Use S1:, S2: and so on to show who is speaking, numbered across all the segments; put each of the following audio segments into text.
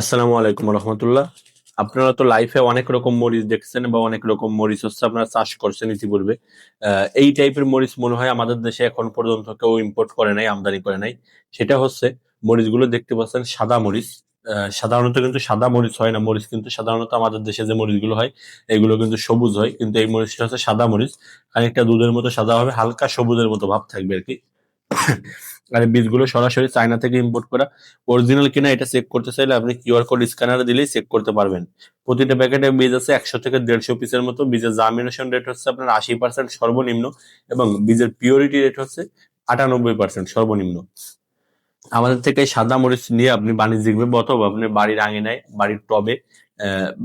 S1: আসসালামু আলাইকুম রহমতুল্লাহ। আপনারা তো লাইফে অনেক রকম মরিচ দেখছেন বা অনেক রকম মরিচ হচ্ছে, আপনারা চাষ করছেন ইতিপূর্বে। এই টাইপের মরিচ মনে হয় আমাদের দেশে এখন পর্যন্ত কেউ ইম্পোর্ট করে নাই, আমদানি করে নাই। সেটা হচ্ছে মরিচগুলো দেখতে পাচ্ছেন সাদা মরিচ। সাধারণত কিন্তু সাদা মরিচ হয় না, মরিচ কিন্তু সাধারণত আমাদের দেশে যে মরিচগুলো হয়, এগুলো কিন্তু সবুজ হয়। কিন্তু এই মরিচটা হচ্ছে সাদা মরিচ। খানিকটা দুধের মতো সাদা হবে, হালকা সবুজের মতো ভাব থাকবে আর কি। আর এই বীজগুলো সরাসরি চায়না থেকে ইম্পোর্ট করা অরিজিনাল কিনা এটা চেক করতে চাইলে আপনি কিউআর কোড স্ক্যানার দিলেই চেক করতে পারবেন। প্রতিটা প্যাকেটে বীজ আছে একশো থেকে দেড়শো পিসের মতো। বীজের জামিনেশন রেট হচ্ছে আপনার আশি পার্সেন্ট সর্বনিম্ন এবং বীজের পিওরিটি রেট হচ্ছে আটানব্বই পার্সেন্ট সর্বনিম্ন। আমাদের থেকে সাদা মরিচ নিয়ে আপনি বাণিজ্যিকভাবে অথবা আপনি বাড়ির আঙিনায়, বাড়ির টবে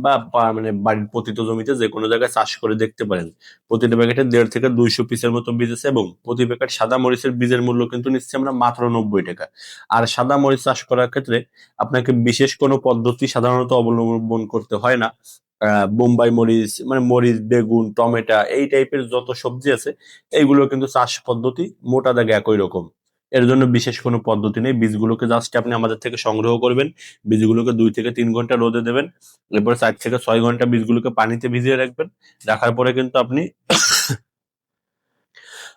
S1: বা মানে বাড়ির পতিত জমিতে যে কোনো জায়গায় চাষ করে দেখতে পারেন। প্রতিটা প্যাকেটে দেড় থেকে দুইশো পিসের মতো বীজ আছে এবং প্রতি প্যাকেট সাদা মরিচের বীজের মূল্য কিন্তু নিচ্ছে আমরা মাত্র নব্বই টাকা। আর সাদা মরিচ চাষ করার ক্ষেত্রে আপনাকে বিশেষ কোনো পদ্ধতি সাধারণত অবলম্বন করতে হয় না। বোম্বাই মরিচ মানে মরিচ, বেগুন, টমেটো, এই টাইপের যত সবজি আছে, এইগুলো কিন্তু চাষ পদ্ধতি মোটা দাগে একই রকম। এর জন্য বিশেষ কোনো পদ্ধতি নেই। বীজগুলোকে জাস্ট আপনি আমাদের থেকে সংগ্রহ করবেন। বীজগুলোকে দুই থেকে তিন ঘণ্টা রোদে দেবেন। এরপর চার থেকে ছয় ঘণ্টা বীজগুলোকে পানিতে ভিজিয়ে রাখবেন। রাখার পরে কিন্তু আপনি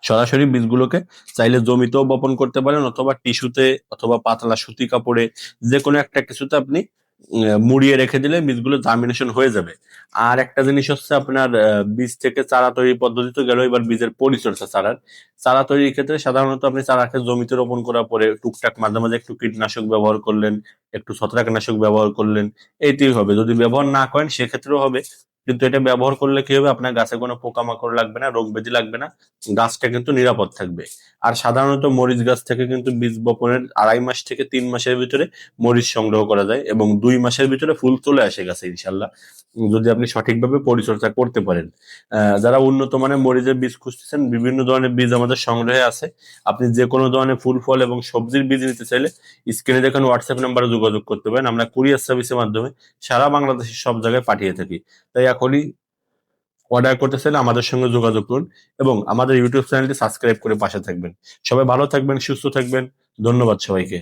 S1: সরাসরি বীজগুলোকে চাইলে জমিতেও বপন করতে পারেন অথবা টিস্যুতে অথবা পাতলা সুতি কাপড়ে যে কোনো একটা কিছুতে আপনি মুড়িয়ে রেখে দিলে বীজগুলো জার্মিনেশন হয়ে যাবে। আর একটা জিনিস হচ্ছে আপনার বীজ থেকে চারা তৈরির পদ্ধতি তো গেল, এবার বীজের পরিচর্যা চারার। চারা তৈরির ক্ষেত্রে সাধারণত আপনি চারাকে জমিতে রোপণ করার পরে টুকটাক মাঝে মাঝে একটু কীটনাশক ব্যবহার করলেন, একটু ছত্রাকনাশক ব্যবহার করলেন এইটাই হবে। যদি ব্যবহার না করেন, সেক্ষেত্রেও হবে। কিন্তু এটা ব্যবহার করলে কি হবে? আপনার গাছে কোনো পোকামাকড় লাগবে না, রোগ ব্যাধি লাগবে না, গাছটা কিন্তু নিরাপদ থাকবে। আর সাধারণত মরিচ গাছ থেকে কিন্তু বীজ বপনের আড়াই মাস থেকে তিন মাসের ভিতরে মরিচ সংগ্রহ করা যায় এবং দুই মাসের ভিতরে ফুল চলে আসে গাছে ইনশাল্লাহ যদি আপনি সঠিকভাবে পরিচর্যা করতে পারেন। যারা উন্নত মানের মরিচের বীজ খুঁজতেছেন, বিভিন্ন ধরনের বীজ আমাদের সংগ্রহে আছে। আপনি যে কোনো ধরনের ফুল, ফল এবং সবজির বীজ নিতে চাইলে স্ক্রিনে দেখেন হোয়াটসঅ্যাপ নাম্বারে যোগাযোগ করতে পারেন। আমরা কুরিয়ার সার্ভিসের মাধ্যমে সারা বাংলাদেশের সব জায়গায় পাঠিয়ে থাকি। তাই এখনই অর্ডার করতে চাইলে আমাদের সঙ্গে যোগাযোগ করুন এবং আমাদের ইউটিউব চ্যানেলটি সাবস্ক্রাইব করে পাশে থাকবেন। সবাই ভালো থাকবেন, সুস্থ থাকবেন। ধন্যবাদ সবাইকে।